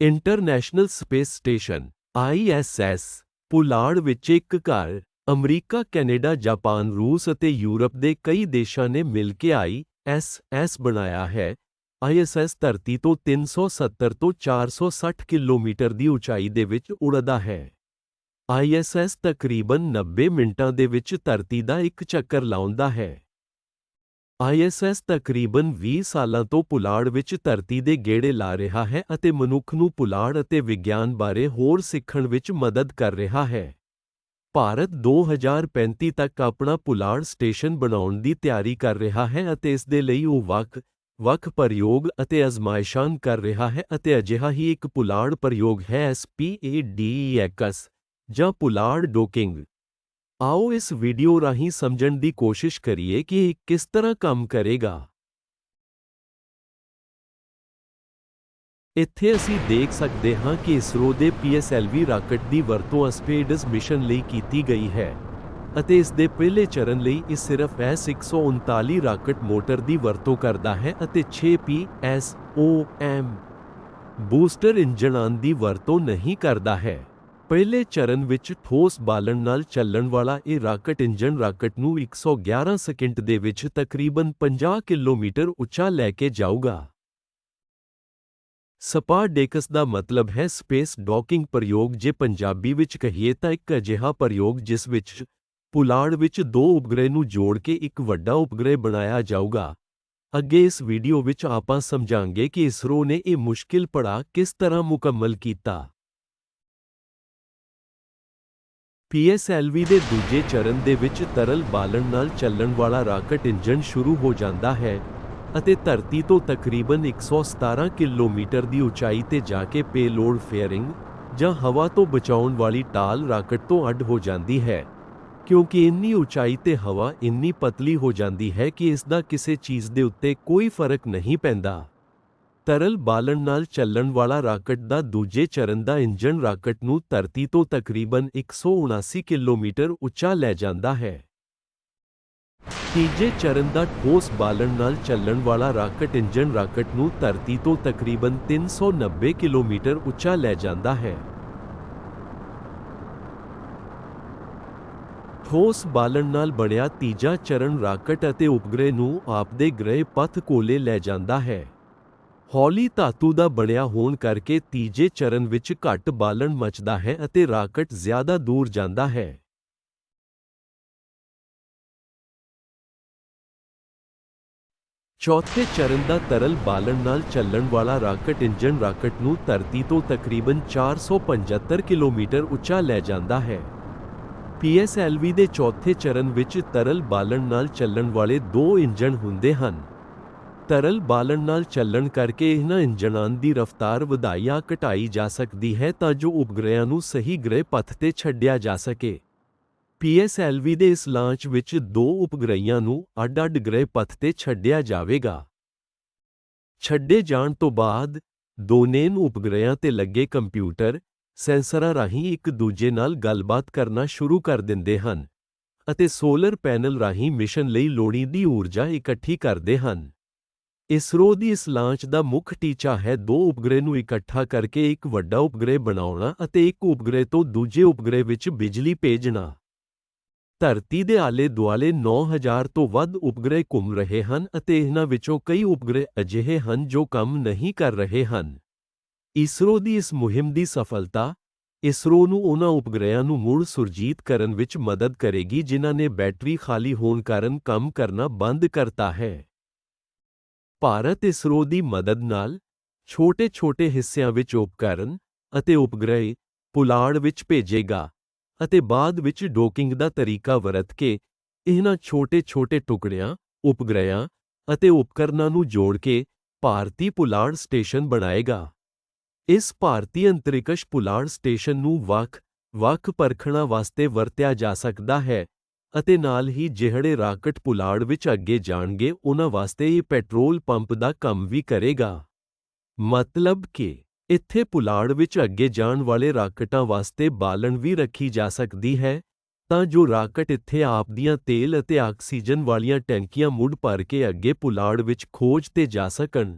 International space station ISS ਪੁਲਾੜ ਵਿੱਚ ਇੱਕ ਘਰ ਅਮਰੀਕਾ, ਕੈਨੇਡਾ, ਜਾਪਾਨ, ਰੂਸ ਅਤੇ ਯੂਰਪ ਦੇ ਕਈ ਦੇਸ਼ਾਂ ਨੇ ਮਿਲ ਕੇ ISS ਬਣਾਇਆ ਹੈ। ISS ਧਰਤੀ ਤੋਂ 370 ਤੋਂ 460 ਕਿਲੋਮੀਟਰ ਦੀ ਉਚਾਈ ਦੇ ਵਿੱਚ ਉੜਦਾ ਹੈ। ISS ਤਕਰੀਬਨ 90 ਮਿੰਟਾਂ ਦੇ ਵਿੱਚ ਧਰਤੀ ਦਾ ਇੱਕ ਚੱਕਰ ਲਾਉਂਦਾ ਹੈ। ISS ਤਕਰੀਬਨ 20 ਸਾਲਾਂ ਤੋਂ ਪੁਲਾੜ ਵਿੱਚ ਧਰਤੀ ਦੇ ਗੇੜੇ ਲਾ ਰਿਹਾ ਹੈ ਅਤੇ ਮਨੁੱਖ ਨੂੰ ਪੁਲਾੜ ਅਤੇ ਵਿਗਿਆਨ ਬਾਰੇ ਹੋਰ ਸਿੱਖਣ ਵਿੱਚ ਮਦਦ ਕਰ ਰਿਹਾ ਹੈ। ਭਾਰਤ 2035 ਤੱਕ ਆਪਣਾ ਪੁਲਾੜ ਸਟੇਸ਼ਨ ਬਣਾਉਣ ਦੀ ਤਿਆਰੀ ਕਰ ਰਿਹਾ ਹੈ ਅਤੇ ਇਸ ਦੇ ਲਈ ਉਹ ਵੱਖ ਵੱਖ ਪ੍ਰਯੋਗ ਅਤੇ ਅਜ਼ਮਾਇਸ਼ਾਂ ਕਰ ਰਿਹਾ ਹੈ ਅਤੇ ਅਜਿਹਾ ਹੀ ਇੱਕ ਪੁਲਾੜ ਪ੍ਰਯੋਗ ਹੈ SPADEX ਜਾਂ ਪੁਲਾੜ ਡੋਕਿੰਗ। ਆਓ ਇਸ ਵੀਡੀਓ ਰਾਹੀਂ ਸਮਝਣ ਦੀ ਕੋਸ਼ਿਸ਼ ਕਰੀਏ ਕਿ ਇਹ ਕਿਸ ਤਰ੍ਹਾਂ ਕੰਮ ਕਰੇਗਾ। ਇੱਥੇ ਅਸੀਂ ਦੇਖ ਸਕਦੇ ਹਾਂ ਕਿ ਇਸਰੋ ਦੇ PSLV ਰਾਕਟ ਦੀ ਵਰਤੋਂ ਅਸਪੇਡਸ ਮਿਸ਼ਨ ਲਈ ਕੀਤੀ ਗਈ ਹੈ ਅਤੇ ਇਸ ਦੇ ਪਹਿਲੇ ਚਰਨ ਲਈ ਇਹ ਸਿਰਫ S139 ਰਾਕਟ ਮੋਟਰ ਦੀ ਵਰਤੋਂ ਕਰਦਾ ਹੈ ਅਤੇ 6 PSOM ਬੂਸਟਰ ਇੰਜਣਾਂ ਦੀ ਵਰਤੋਂ ਨਹੀਂ ਕਰਦਾ ਹੈ। ਪਹਿਲੇ ਚਰਨ ਵਿੱਚ ਠੋਸ ਬਾਲਣ ਨਾਲ ਚੱਲਣ ਵਾਲਾ ਇਹ ਰਾਕਟ ਇੰਜਣ ਰਾਕਟ ਨੂੰ 111 ਸਕਿੰਟ ਦੇ ਵਿੱਚ ਤਕਰੀਬਨ 50 ਕਿਲੋਮੀਟਰ ਉੱਚਾ ਲੈ ਕੇ ਜਾਊਗਾ। ਸਪਾ ਡੇਕਸ ਦਾ ਮਤਲਬ ਹੈ ਸਪੇਸ ਡੌਕਿੰਗ ਪ੍ਰਯੋਗ ਜੇ ਪੰਜਾਬੀ ਵਿੱਚ ਕਹੀਏ ਤਾਂ ਇੱਕ ਅਜਿਹਾ ਪ੍ਰਯੋਗ ਜਿਸ ਵਿੱਚ ਪੁਲਾੜ ਵਿੱਚ ਦੋ ਉਪਗ੍ਰਹਿ ਨੂੰ ਜੋੜ ਕੇ ਇੱਕ ਵੱਡਾ ਉਪਗ੍ਰਹਿ ਬਣਾਇਆ ਜਾਊਗਾ। ਅੱਗੇ ਇਸ ਵੀਡੀਓ ਵਿੱਚ ਆਪਾਂ ਸਮਝਾਂਗੇ ਕਿ ਇਸਰੋ ਨੇ ਇਹ ਮੁਸ਼ਕਿਲ ਪੜਾਅ ਕਿਸ ਤਰ੍ਹਾਂ ਮੁਕੰਮਲ ਕੀਤਾ। PSLV ਦੇ ਦੂਜੇ ਚਰਨ ਦੇ ਵਿੱਚ ਤਰਲ ਬਾਲਣ ਨਾਲ ਚੱਲਣ ਵਾਲਾ ਰਾਕਟ ਇੰਜਨ ਸ਼ੁਰੂ ਹੋ ਜਾਂਦਾ ਹੈ ਅਤੇ ਧਰਤੀ ਤੋਂ ਤਕਰੀਬਨ 117 ਕਿਲੋਮੀਟਰ ਦੀ ਉਚਾਈ ਤੇ ਜਾ ਕੇ ਪੇਲੋਡ ਫੇਅਰਿੰਗ ਜਾਂ ਹਵਾ ਤੋਂ ਬਚਾਉਣ ਵਾਲੀ ਟਾਲ ਰਾਕਟ ਤੋਂ ਅੱਡ ਹੋ ਜਾਂਦੀ ਹੈ। ਕਿਉਂਕਿ ਇੰਨੀ ਉਚਾਈ ਤੇ ਹਵਾ ਇੰਨੀ ਪਤਲੀ ਹੋ ਜਾਂਦੀ ਹੈ ਕਿ ਇਸ ਦਾ ਕਿਸੇ ਚੀਜ਼ ਦੇ ਉੱਤੇ ਕੋਈ ਫ਼ਰਕ ਨਹੀਂ ਪੈਂਦਾ। ਤਰਲ ਬਾਲਣ ਨਾਲ ਚੱਲਣ ਵਾਲਾ ਰਾਕਟ ਦਾ ਦੂਜੇ ਚਰਨ ਦਾ ਇੰਜਨ ਰਾਕਟ ਨੂੰ ਧਰਤੀ ਤੋਂ ਤਕਰੀਬਨ 179 ਕਿਲੋਮੀਟਰ ਉੱਚਾ ਲੈ ਜਾਂਦਾ ਹੈ। ਤੀਜੇ ਚਰਨ ਦਾ ਠੋਸ ਬਾਲਣ ਨਾਲ ਚੱਲਣ ਵਾਲਾ ਰਾਕਟ ਇੰਜਨ ਰਾਕਟ ਨੂੰ ਧਰਤੀ ਤੋਂ ਤਕਰੀਬਨ 390 ਕਿਲੋਮੀਟਰ ਉੱਚਾ ਲੈ ਜਾਂਦਾ ਹੈ। ਠੋਸ ਬਾਲਣ ਨਾਲ ਬਣਿਆ ਤੀਜਾ ਚਰਨ ਰਾਕਟ ਅਤੇ ਉਪਗ੍ਰਹਿ ਨੂੰ ਆਪਦੇ ਗ੍ਰਹਿ ਪਥ ਕੋਲੇ ਲੈ ਜਾਂਦਾ ਹੈ। ਹੌਲੀ ਧਾਤੂ ਦਾ ਬਣਿਆ ਹੋਣ ਕਰਕੇ ਤੀਜੇ ਚਰਨ ਵਿੱਚ ਘੱਟ ਬਾਲਣ ਮਚਦਾ ਹੈ ਅਤੇ ਰਾਕਟ ਜ਼ਿਆਦਾ ਦੂਰ ਜਾਂਦਾ ਹੈ। ਚੌਥੇ ਚਰਨ ਦਾ ਤਰਲ ਬਾਲਣ ਨਾਲ ਚੱਲਣ ਵਾਲਾ ਰਾਕਟ ਇੰਜਨ ਰਾਕਟ ਨੂੰ ਧਰਤੀ ਤੋਂ ਤਕਰੀਬਨ 475 ਕਿਲੋਮੀਟਰ ਉੱਚਾ ਲੈ ਜਾਂਦਾ ਹੈ। PSLV ਦੇ ਚੌਥੇ ਚਰਨ ਵਿੱਚ ਤਰਲ ਬਾਲਣ ਨਾਲ ਚੱਲਣ ਵਾਲੇ ਦੋ ਇੰਜਨ ਹੁੰਦੇ ਹਨ। ਤਰਲ ਬਾਲਣ ਨਾਲ ਚੱਲਣ ਕਰਕੇ ਇਹਨਾਂ ਇੰਜਣਾਂ ਦੀ ਰਫ਼ਤਾਰ ਵਧਾਈ ਜਾਂ ਘਟਾਈ ਜਾ ਸਕਦੀ ਹੈ ਤਾਂ ਜੋ ਉਪਗ੍ਰਹਿਆਂ ਨੂੰ ਸਹੀ ਗ੍ਰਹਿ ਪਥ ਤੇ ਛੱਡਿਆ ਜਾ ਸਕੇ। PSLV ਦੇ ਇਸ ਲਾਂਚ ਵਿੱਚ ਦੋ ਉਪਗ੍ਰਹਿਆਂ ਨੂੰ ਅੱਡ-ਅੱਡ ਗ੍ਰਹਿ ਪਥ ਤੇ ਛੱਡਿਆ ਜਾਵੇਗਾ। ਛੱਡੇ ਜਾਣ ਤੋਂ ਬਾਅਦ ਦੋਨੇਂ ਉਪਗ੍ਰਹਿਆਂ ਤੇ ਲੱਗੇ ਕੰਪਿਊਟਰ ਸੈਂਸਰਾਂ ਰਾਹੀਂ ਇੱਕ ਦੂਜੇ ਨਾਲ ਗੱਲਬਾਤ ਕਰਨਾ ਸ਼ੁਰੂ ਕਰ ਦਿੰਦੇ ਹਨ ਅਤੇ ਸੋਲਰ ਪੈਨਲ ਰਾਹੀਂ ਮਿਸ਼ਨ ਲਈ ਲੋੜੀਂਦੀ ਊਰਜਾ ਇਕੱਠੀ ਕਰਦੇ ਹਨ। ਇਸਰੋ ਦੀ ਇਸ ਲਾਂਚ ਦਾ ਮੁੱਖ ਟੀਚਾ ਹੈ ਦੋ ਉਪਗ੍ਰਹਿ ਨੂੰ ਇਕੱਠਾ ਕਰਕੇ ਇੱਕ ਵੱਡਾ ਉਪਗ੍ਰਹਿ ਬਣਾਉਣਾ ਅਤੇ ਇੱਕ ਉਪਗ੍ਰਹਿ ਤੋਂ ਦੂਜੇ ਉਪਗ੍ਰਹਿ ਵਿੱਚ ਬਿਜਲੀ ਭੇਜਣਾ। ਧਰਤੀ ਦੇ ਆਲੇ-ਦੁਆਲੇ 9000 ਤੋਂ ਵੱਧ ਉਪਗ੍ਰਹਿ ਘੁੰਮ ਰਹੇ ਹਨ ਅਤੇ ਇਹਨਾਂ ਵਿੱਚੋਂ ਕਈ ਉਪਗ੍ਰਹਿ ਅਜਿਹੇ ਹਨ ਜੋ ਕੰਮ ਨਹੀਂ ਕਰ ਰਹੇ ਹਨ। ਇਸਰੋ ਦੀ ਇਸ ਮੁਹਿੰਮ ਦੀ ਸਫਲਤਾ ਇਸਰੋ ਨੂੰ ਉਹਨਾਂ ਉਪਗ੍ਰਹਿਆਂ ਨੂੰ ਮੁੜ ਸੁਰਜੀਤ ਕਰਨ ਵਿੱਚ ਮਦਦ ਕਰੇਗੀ ਜਿਨ੍ਹਾਂ ਨੇ ਬੈਟਰੀ ਖਾਲੀ ਹੋਣ ਕਾਰਨ ਕੰਮ ਕਰਨਾ ਬੰਦ ਕਰਤਾ ਹੈ। ਭਾਰਤ ਇਸਰੋ ਦੀ ਮਦਦ ਨਾਲ ਛੋਟੇ-ਛੋਟੇ ਹਿੱਸਿਆਂ ਵਿੱਚ ਉਪਕਰਨ ਅਤੇ ਉਪਗ੍ਰਹਿ ਪੁਲਾੜ ਵਿੱਚ ਭੇਜੇਗਾ ਅਤੇ ਬਾਅਦ ਵਿੱਚ ਡੋਕਿੰਗ ਦਾ ਤਰੀਕਾ ਵਰਤ ਕੇ ਇਹਨਾਂ ਛੋਟੇ-ਛੋਟੇ ਟੁਕੜਿਆਂ, ਉਪਗ੍ਰਹਿਆਂ ਅਤੇ ਉਪਕਰਨਾਂ ਨੂੰ ਜੋੜ ਕੇ ਭਾਰਤੀ ਪੁਲਾੜ ਸਟੇਸ਼ਨ ਬਣਾਏਗਾ। ਇਸ ਭਾਰਤੀ ਅੰਤਰਿਕਸ਼ ਪੁਲਾੜ ਸਟੇਸ਼ਨ ਨੂੰ ਵੱਖ ਵੱਖ ਪਰਖਣਾ ਵਾਸਤੇ ਵਰਤਿਆ ਜਾ ਸਕਦਾ ਹੈ। ਅਤੇ ਨਾਲ ਹੀ ਜਿਹੜੇ ਰਾਕਟ ਪੁਲਾੜ ਵਿੱਚ ਅੱਗੇ ਜਾਣਗੇ, ਉਹਨਾਂ ਵਾਸਤੇ ਇਹ ਪੈਟਰੋਲ ਪੰਪ ਦਾ ਕੰਮ ਵੀ ਕਰੇਗਾ। ਮਤਲਬ ਕਿ ਇੱਥੇ ਪੁਲਾੜ ਵਿੱਚ ਅੱਗੇ ਜਾਣ ਵਾਲੇ ਰਾਕਟਾਂ ਵਾਸਤੇ ਬਾਲਣ ਵੀ ਰੱਖੀ ਜਾ ਸਕਦੀ ਹੈ, ਤਾਂ ਜੋ ਰਾਕਟ ਇੱਥੇ ਆਪ ਦੀਆਂ ਤੇਲ ਅਤੇ ਆਕਸੀਜਨ ਵਾਲੀਆਂ ਟੈਂਕੀਆਂ ਮੁੜ ਭਰ ਕੇ ਅੱਗੇ ਪੁਲਾੜ ਵਿੱਚ ਖੋਜ ਤੇ ਜਾ ਸਕਣ।